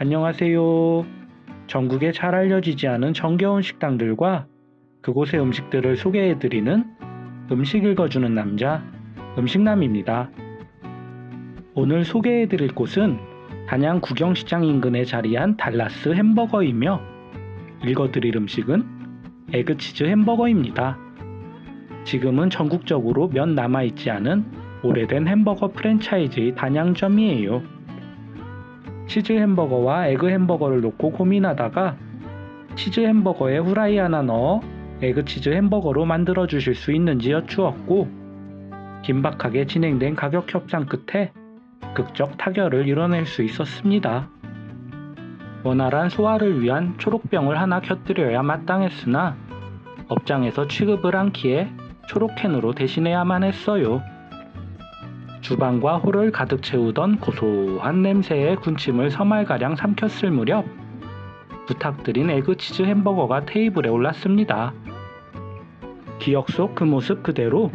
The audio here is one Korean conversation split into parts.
안녕하세요. 전국에 잘 알려지지 않은 정겨운 식당들과 그곳의 음식들을 소개해드리는 음식 읽어주는 남자, 음식남입니다. 오늘 소개해드릴 곳은 단양 구경시장 인근에 자리한 달라스 햄버거이며 읽어드릴 음식은 에그치즈 햄버거입니다. 지금은 전국적으로 몇 남아있지 않은 오래된 햄버거 프랜차이즈의 단양점이에요. 치즈 햄버거와 에그 햄버거를 놓고 고민하다가 치즈 햄버거에 후라이 하나 넣어 에그 치즈 햄버거로 만들어 주실 수 있는지 여쭈었고 긴박하게 진행된 가격 협상 끝에 극적 타결을 이뤄낼 수 있었습니다. 원활한 소화를 위한 초록병을 하나 곁들여야 마땅했으나 업장에서 취급을 않기에 초록캔으로 대신해야만 했어요. 주방과 홀을 가득 채우던 고소한 냄새에 군침을 서말가량 삼켰을 무렵 부탁드린 에그치즈 햄버거가 테이블에 올랐습니다. 기억 속 그 모습 그대로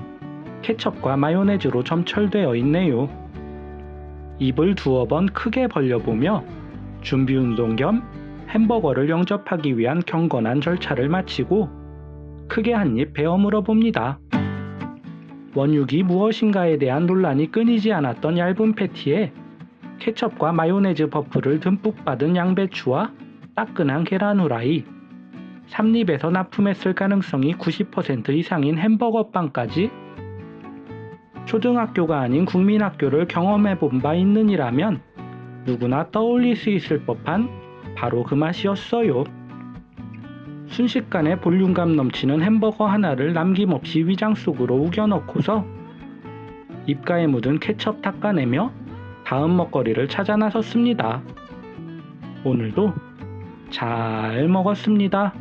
케첩과 마요네즈로 점철되어 있네요. 입을 두어 번 크게 벌려보며 준비 운동 겸 햄버거를 영접하기 위한 경건한 절차를 마치고 크게 한 입 베어 물어봅니다. 원육이 무엇인가에 대한 논란이 끊이지 않았던 얇은 패티에 케첩과 마요네즈 버프를 듬뿍 받은 양배추와 따끈한 계란 후라이, 삼립에서 납품했을 가능성이 90% 이상인 햄버거 빵까지 초등학교가 아닌 국민학교를 경험해 본 바 있느니라면 누구나 떠올릴 수 있을 법한 바로 그 맛이었어요. 순식간에 볼륨감 넘치는 햄버거 하나를 남김없이 위장 속으로 우겨 넣고서 입가에 묻은 케첩 닦아내며 다음 먹거리를 찾아 나섰습니다. 오늘도 잘 먹었습니다.